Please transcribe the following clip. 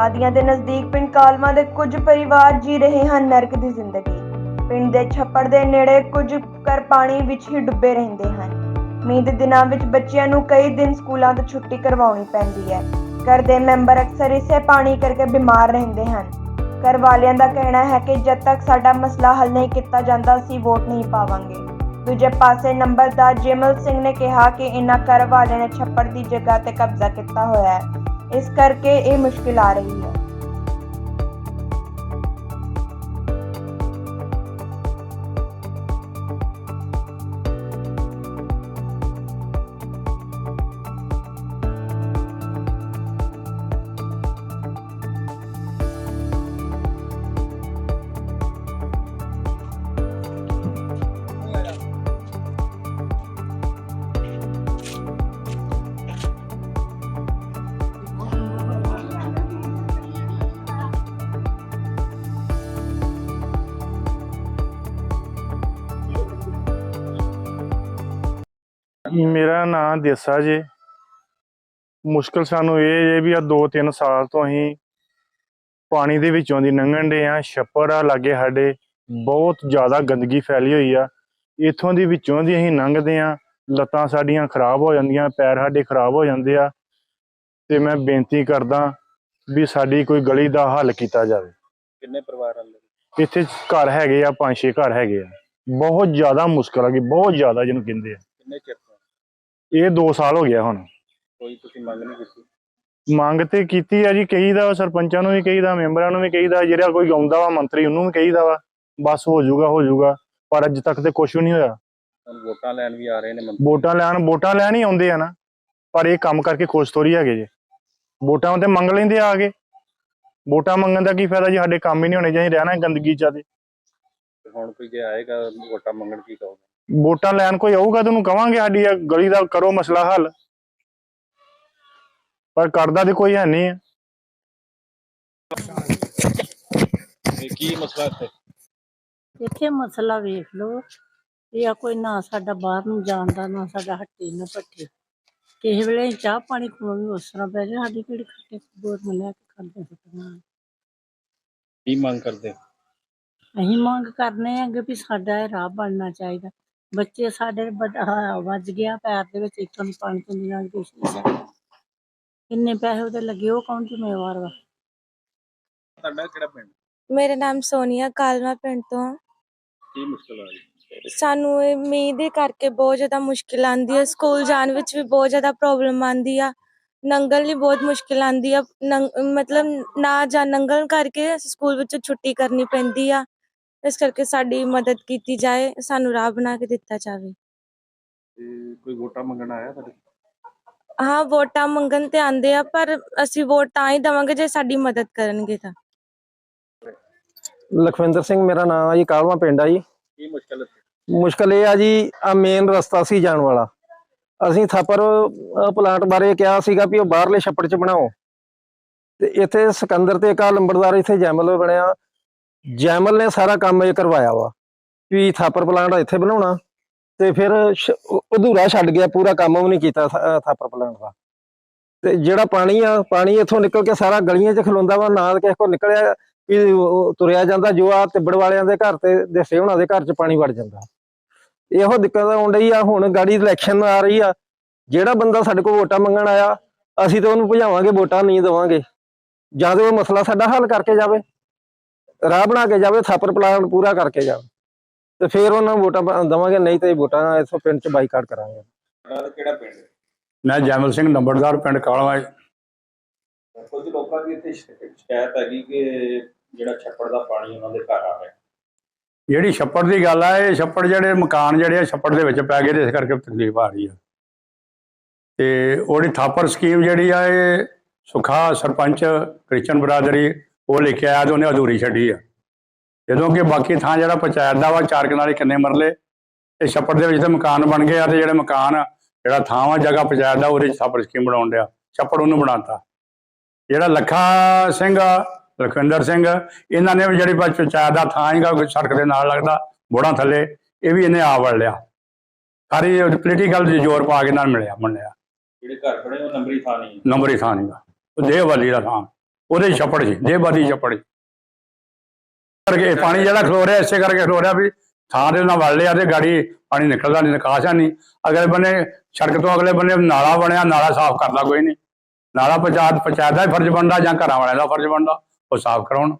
ਕਾਦੀਆਂ ਦੇ ਨਜ਼ਦੀਕ ਪਿੰਡ ਕਾਲਮਾ ਦੇ ਕੁਝ ਪਰਿਵਾਰ ਜੀ ਰਹੇ ਹਨ ਨਰਕ ਦੀ ਜ਼ਿੰਦਗੀ। ਪਿੰਡ ਦੇ ਛੱਪੜ ਦੇ ਨੇੜੇ ਕੁਝ ਘਰ ਪਾਣੀ ਵਿੱਚ ਹੀ ਡੁੱਬੇ ਰਹਿੰਦੇ ਹਨ। ਮੀਂਹ ਦੇ ਦਿਨਾਂ ਵਿੱਚ ਬੱਚਿਆਂ ਨੂੰ ਕਈ ਦਿਨ ਸਕੂਲਾਂ ਤੋਂ ਛੁੱਟੀ ਕਰਵਾਉਣੀ ਪੈਂਦੀ ਹੈ। ਘਰ ਦੇ ਮੈਂਬਰ ਅਕਸਰ ਇਸੇ ਪਾਣੀ ਕਰਕੇ ਬਿਮਾਰ ਰਹਿੰਦੇ ਹਨ। ਘਰ ਵਾਲਿਆਂ ਦਾ ਕਹਿਣਾ ਹੈ ਕਿ ਜਦ ਤੱਕ ਸਾਡਾ ਮਸਲਾ ਹੱਲ ਨਹੀਂ ਕੀਤਾ ਜਾਂਦਾ, ਅਸੀਂ ਵੋਟ ਨਹੀਂ ਪਾਵਾਂਗੇ। ਦੂਜੇ ਪਾਸੇ ਨੰਬਰਦਾਰ ਜੇਮਲ ਸਿੰਘ ਨੇ ਕਿਹਾ ਕਿ ਇਹਨਾਂ ਘਰ ਵਾਲਿਆਂ ਨੇ ਛੱਪੜ ਦੀ ਜਗ੍ਹਾ ਤੇ ਕਬਜ਼ਾ ਕੀਤਾ ਹੋਇਆ ਹੈ। ਇਸ ਕਰਕੇ ਇਹ ਮੁਸ਼ਕਿਲ ਆ ਰਹੀ ਹੈ। ਮੇਰਾ ਨਾਮ ਦੇਸਾ ਜੀ। ਮੁਸ਼ਕਲ ਸਾਨੂੰ ਇਹ ਜੇ ਵੀ ਆ 2-3 ਸਾਲ ਤੋਂ ਅਸੀਂ ਪਾਣੀ ਦੇ ਵਿੱਚੋਂ ਦੀ ਲੰਘਣ ਦੇ ਆ ਛੱਪੜ ਆ ਲਾਗੇ ਸਾਡੇ ਬਹੁਤ ਜ਼ਿਆਦਾ ਗੰਦਗੀ ਫੈਲੀ ਹੋਈ ਆ। ਇਥੋਂ ਦੀ ਵਿੱਚੋਂ ਦੀ ਅਸੀਂ ਲੰਘਦੇ ਆ ਲੱਤਾਂ ਸਾਡੀਆਂ ਖਰਾਬ ਹੋ ਜਾਂਦੀਆਂ ਪੈਰ ਸਾਡੇ ਖਰਾਬ ਹੋ ਜਾਂਦੇ ਆ। ਤੇ ਮੈਂ ਬੇਨਤੀ ਕਰਦਾ ਵੀ ਸਾਡੀ ਕੋਈ ਗਲੀ ਦਾ ਹੱਲ ਕੀਤਾ ਜਾਵੇ। ਕਿੰਨੇ ਪਰਿਵਾਰ ਅੰਦਰ ਇੱਥੇ ਘਰ ਹੈਗੇ ਆ ਪੰਜ ਛੇ ਘਰ ਹੈਗੇ ਆ। ਬਹੁਤ ਜ਼ਿਆਦਾ ਮੁਸ਼ਕਲ ਆ ਗਈ ਬਹੁਤ ਜ਼ਿਆਦਾ ਜਿਹਨੂੰ ਕਹਿੰਦੇ ਆ। ਕਿੰਨੇ ਚਿਰ ਇਹ 2 ਸਾਲ ਹੋ ਗਿਆ ਹੁਣ। ਕੋਈ ਤੁਸੀਂ ਮੰਗ ਨਹੀਂ ਕੀਤੀ? ਮੰਗ ਤੇ ਕੀਤੀ ਆ ਜੀ ਕਹੀਦਾ ਸਰਪੰਚਾਂ ਨੂੰ ਵੀ ਕਹੀਦਾ ਮੈਂਬਰਾਂ ਨੂੰ ਵੀ ਕਹੀਦਾ ਜਿਹੜਾ ਕੋਈ ਆਉਂਦਾ ਵਾ ਮੰਤਰੀ ਉਹਨੂੰ ਵੀ ਕਹੀਦਾ ਵਾ ਬਸ ਹੋ ਜਾਊਗਾ ਹੋ ਜਾਊਗਾ ਪਰ ਅੱਜ ਤੱਕ ਤੇ ਕੁਝ ਵੀ ਨਹੀਂ ਹੋਇਆ। ਵੋਟਾਂ ਲੈਣ ਵੀ ਆ ਰਹੇ ਨੇ ਮੰਤਰੀ। ਵੋਟਾਂ ਲੈਣ ਵੋਟਾਂ ਲੈਣ ਹੀ ਆਉਂਦੇ ਆ ਨਾ ਪਰ ਇਹ ਕੰਮ ਕਰਕੇ ਖੁਸ਼ ਥੋੜੀ ਹੈਗੇ ਜੇ। ਵੋਟਾਂ ਤੇ ਮੰਗ ਲੈਂਦੇ ਆ ਕੇ ਵੋਟਾਂ ਮੰਗਣ ਦਾ ਕੀ ਫਾਇਦਾ ਜੀ ਸਾਡੇ ਕੰਮ ਹੀ ਨਹੀਂ ਹੋਣੇ ਚਾਹੀਦੇ ਰਹਿਣਾ ਗੰਦਗੀ ਚ ਹੁਣ ਕੋਈ ਜੇ ਆਏਗਾ ਵੋਟਾਂ ਮੰਗਣ ਕੀ ਕਹੋਗੇ? ਵੋਟਾਂ ਲੈਣ ਕੋਈ ਆਊਗਾ ਤੁਹਾਨੂੰ ਕਵਾਂਗੇ ਸਾਡੀ ਆਹ ਗਲੀ ਦਾ ਕਰੋ ਮਸਲਾ ਹੱਲ। ਪਰ ਕਰਦਾ ਤੇ ਕੋਈ ਹੈ ਨਹੀਂ ਹੈ ਕੀ ਮਸਲਾ ਇੱਥੇ? ਇੱਥੇ ਮਸਲਾ ਵੇਖ ਲਓ। ਇਹ ਆ ਕੋਈ ਨਾ ਸਾਡਾ ਬਾਹਰ ਨੂੰ ਜਾਣ ਦਾ ਨਾ ਸਾਡਾ ਹੱਟੀ ਨਾ ਪੱਠੇ ਕਿਸੇ ਵੇਲੇ ਅਸੀਂ ਚਾਹ ਪਾਣੀ ਖਵਾਉਣ ਵੀ ਉਸ ਤਰ੍ਹਾਂ ਪੈ ਜਾ ਸਾਡੀ ਕਿਹੜੀ ਖੱਟੇ ਬੋਰ ਮਿਲਿਆ ਕਿ ਖਾਂਦੇ ਸੁੱਟਣਾ ਕੀ ਮੰਗ ਕਰਦੇ ਅਸੀਂ ਮੰਗ ਕਰਨੇ ਆ ਕਿ ਵੀ ਸਾਡਾ ਇਹ ਰਾਹ ਬਣਨਾ ਚਾਹੀਦਾ। ਬੱਚੇ ਸਾਡੇ ਵੱਡ- ਆਹ ਵੱਜ ਗਿਆ ਪੈਰ ਦੇ ਵਿੱਚ ਇੱਥੋਂ ਦੀ ਪਾਣੀ ਤੋਂ ਨਹੀਂ ਲੰਘਦੇ ਸੀ ਕਿੰਨੇ ਪੈਸੇ ਉਹਦੇ ਲੱਗੇ ਉਹ ਕੌਣ ਜ਼ਿੰਮੇਵਾਰ ਵਾ? ਤੁਹਾਡਾ ਕਿਹੜਾ ਪਿੰਡ? ਮੇਰਾ ਨਾਮ ਸੋਨੀਆ ਕਾਲਵਾ ਪਿੰਡ ਤੋਂ। ਆ। ਕੀ ਮੁਸ਼ਕਲ ਆ ਰਹੀ? ਸਾਨੂੰ ਇਹ ਮੀਂਹ ਦੇ ਕਰਕੇ ਬਹੁਤ ਜ਼ਿਆਦਾ ਮੁਸ਼ਕਿਲ ਆਂਦੀ ਹੈ ਸਕੂਲ ਜਾਣ ਵਿੱਚ ਵੀ ਬਹੁਤ ਜ਼ਿਆਦਾ ਪ੍ਰੋਬਲਮ ਆਂਦੀ ਆ। ਨੰਗਲ ਲਈ ਬਹੁਤ ਮੁਸ਼ਕਿਲ ਆਂਦੀ ਆ। ਨੰਗ- ਮਤਲਬ ਨਾ ਜਾ ਨੰਗਲ ਕਰਕੇ ਅਸੀਂ ਸਕੂਲ ਵਿੱਚ ਛੁੱਟੀ ਕਰਨੀ ਪੈਂਦੀ ਆ। ਇਸ ਕਰਕੇ ਸਾਡੀ ਮਦਦ ਕੀਤੀ ਜਾਏ ਸਾਨੂੰ ਰਾਹ ਬਣਾ ਕੇ ਦਿੱਤਾ ਜਾਵੇ। ਤੇ ਕੋਈ ਵੋਟਾਂ ਮੰਗਣ ਆਇਆ ਤੁਹਾਡੇ? ਹਾਂ ਵੋਟਾਂ ਮੰਗਣ ਤੇ ਆਂਦੇ ਆ ਪਰ ਅਸੀਂ ਵੋਟ ਤਾਂ ਹੀ ਦਵਾਂਗੇ ਜੇ ਸਾਡੀ ਮਦਦ ਕਰਨਗੇ ਤਾਂ। ਲਖਵਿੰਦਰ ਸਿੰਘ ਮੇਰਾ ਨਾਮ ਆ ਜੀ ਕਾਲਵਾ ਪਿੰਡ ਆ ਜੀ। ਕੀ ਮੁਸ਼ਕਲ ਮੁਸ਼ਕਲ ਇਹ ਆ ਜੀ ਆ ਮੇਨ ਰਸਤਾ ਸੀ ਜਾਣ ਵਾਲਾ। ਅਸੀਂ ਥਾਪਰ ਪਲਾਂਟ ਬਾਰੇ ਕਿਹਾ ਸੀਗਾ ਵੀ ਉਹ ਬਾਹਰਲੇ ਛੱਪੜ 'ਚ ਬਣਾਓ। ਤੇ ਇੱਥੇ ਸਿਕੰਦਰ ਤੇ ਕਾ ਲੰਬੜਦਾਰ ਇੱਥੇ ਜੈਮਲ ਬਣਿਆ। ਜੈਮਲ ਨੇ ਸਾਰਾ ਕੰਮ ਇਹ ਕਰਵਾਇਆ ਵਾ ਵੀ ਥਾਪਰ ਪਲਾਂਟ ਇੱਥੇ ਬਣਾਉਣਾ ਤੇ ਫਿਰ ਅਧੂਰਾ ਛੱਡ ਗਿਆ, ਪੂਰਾ ਕੰਮ ਵੀ ਨਹੀਂ ਕੀਤਾ ਥਾਪਰ ਪਲਾਂਟ ਦਾ। ਤੇ ਜਿਹੜਾ ਪਾਣੀ ਆ, ਪਾਣੀ ਇੱਥੋਂ ਨਿਕਲ ਕੇ ਸਾਰਾ ਗਲੀਆਂ 'ਚ ਖਲੋਂਦਾ ਵਾ, ਨਾ ਕਿਸੇ ਕੋਲ ਨਿਕਲਿਆ ਵੀ ਤੁਰਿਆ ਜਾਂਦਾ, ਜੋ ਆ ਤਿੱਬੜ ਵਾਲਿਆਂ ਦੇ ਘਰ ਤੇ ਦੇਸੇ ਹੋਣਾ ਦੇ ਘਰ 'ਚ ਪਾਣੀ ਵੜ ਜਾਂਦਾ। ਇਹੋ ਦਿੱਕਤ ਆਉਣ ਡਈ ਆ, ਹੁਣ ਗਾੜੀ ਇਲੈਕਸ਼ਨ ਆ ਰਹੀ ਆ, ਜਿਹੜਾ ਬੰਦਾ ਸਾਡੇ ਕੋਲ ਵੋਟਾਂ ਮੰਗਣ ਆਇਆ, ਅਸੀਂ ਤਾਂ ਉਹਨੂੰ ਭਜਾਵਾਂਗੇ, ਵੋਟਾਂ ਨਹੀਂ ਦੇਵਾਂਗੇ। ਜਾਂ ਤੇ ਉਹ ਮਸਲਾ ਸਾਡਾ ਹੱਲ ਕਰਕੇ ਜਾਵੇ। ਰਾਹ ਬਣਾ ਕੇ ਜਾਵੇ ਥਾਪਰ ਪਲਾਨ ਪੂਰਾ ਕਰਕੇ ਜਾਵੇ। ਤੇ ਫਿਰ ਉਹਨਾਂ ਨੂੰ ਵੋਟਾਂ ਪ- ਦੇਵਾਂਗੇ ਨਹੀਂ ਤੇ ਵੋਟਾਂ ਇਥੋਂ ਪਿੰਡ 'ਚ ਬਾਈਕਾਟ ਕਰਾਂਗੇ। ਕਿਹੜਾ ਪਿੰਡ? ਹੈ? ਮੈਂ ਜੈਮਲ ਸਿੰਘ ਨੰਬਰਦਾਰ ਪਿੰਡ ਕਾਲਵਾ। ਕੁਝ ਲੋਕਾਂ ਦੀ ਇੱਥੇ ਸ਼ਿਕਾਇਤ ਹੈਗੀ ਕਿ ਜਿਹੜਾ ਛੱਪੜ ਦਾ ਪਾਣੀ ਉਹਨਾਂ ਦੇ ਘਰ ਆ ਰਿਹਾ ਜਿਹੜੀ ਛੱਪੜ ਦੀ ਗੱਲ ਆ ਇਹ ਛੱਪੜ ਜਿਹੜੇ ਮਕਾਨ ਜਿਹੜੇ ਆ ਛੱਪੜ ਦੇ ਵਿੱਚ ਪੈ ਗਏ ਤੇ ਇਸ ਕਰਕੇ ਤਕਲੀਫ ਆ ਰਹੀ ਆ। ਤੇ ਉਹਦੀ ਥਾਪਰ ਸਕੀਮ ਜਿਹੜੀ ਆ ਇਹ ਸੁਖਾ ਸਰਪੰਚ ਕ੍ਰਿਸ਼ਨ ਬਰਾਦਰੀ ਉਹ ਲੈ ਕੇ ਆਇਆ ਤੇ ਉਹਨੇ ਅਧੂਰੀ ਛੱਡੀ ਆ। ਜਦੋਂ ਕਿ ਬਾਕੀ ਥਾਂ ਜਿਹੜਾ ਪੰਚਾਇਤ ਦਾ ਵਾ ਚਾਰ ਕਨਾਲੇ ਕਿੰਨੇ ਮਰਲੇ ਤੇ ਛੱਪੜ ਦੇ ਵਿੱਚ ਤੇ ਮਕਾਨ ਬਣ ਗਏ ਆ ਤੇ ਜਿਹੜੇ ਮਕਾਨ ਆ, ਜਿਹੜਾ ਥਾਂ ਵਾ ਜਗ੍ਹਾ ਪੰਚਾਇਤ ਦਾ ਉਹਦੇ ਥਾਪਰ ਸਕੀਮ ਬਣਾਉਣ ਡਿਆ। ਛੱਪੜ ਉਹਨੂੰ ਬਣਾਤਾ। ਜਿਹੜਾ ਲੱਖਾ ਸਿੰਘ ਆ ਲਖਵਿੰਦਰ ਸਿੰਘ ਇਹਨਾਂ ਨੇ ਵੀ ਜਿਹੜੀ ਪੰਚਾਇਤ ਦਾ ਥਾਂ ਹੈਗਾ ਕੋਈ ਸੜਕ ਦੇ ਨਾਲ ਲੱਗਦਾ ਬੋੜਾਂ ਥੱਲੇ ਇਹ ਵੀ ਇਹਨੇ ਆ ਵੜ ਲਿਆ। ਸਾਰੀ ਪੋਲੀਟੀਕਲ ਜ਼ੋਰ ਪਾ ਕੇ ਨਾਲ ਮਿਲਿਆ ਮੰਨਿਆ। ਜਿਹੜੇ ਘਰ ਬਣੇ ਉਹ ਨੰਬਰੀ ਥਾਂ ਨਹੀਂ ਨੰਬਰੀ ਥਾਂ ਨਹੀਂਗਾ ਉਹ ਦੇਹ ਵਾਲੀ ਦਾ ਥਾਂ। ਉਹਦੇ ਛੱਪੜ ਸੀ ਦੇਹਬਾਦੀ ਛੱਪੜ ਸੀ। ਕਰਕੇ ਪਾਣੀ ਜਿਹੜਾ ਖਲੋ ਰਿਹਾ ਇਸੇ ਕਰਕੇ ਖਲੋ ਰਿਹਾ ਵੀ ਥਾਂ ਦੇ ਨਾਲ ਵੜ ਲਿਆ ਤੇ ਗਾੜੀ ਪਾਣੀ ਨਿਕਲਦਾ ਨਹੀਂ ਨਿਕਾਸ ਹੈ ਨਹੀਂ ਅਗਲੇ ਬੰਨੇ ਸੜਕ ਤੋਂ ਅਗਲੇ ਬੰਨੇ ਨਾਲਾ ਬਣਿਆ ਨਾਲਾ ਸਾਫ਼ ਕਰਦਾ ਕੋਈ ਨਹੀਂ ਨਾਲਾ ਪੰਚਾਇਤ ਪੰਚਾਇਤ ਦਾ ਫਰਜ਼ ਬਣਦਾ ਜਾਂ ਘਰਾਂ ਵਾਲਿਆਂ ਦਾ ਫਰਜ਼ ਬਣਦਾ ਉਹ ਸਾਫ਼ ਕਰਾਉਣ।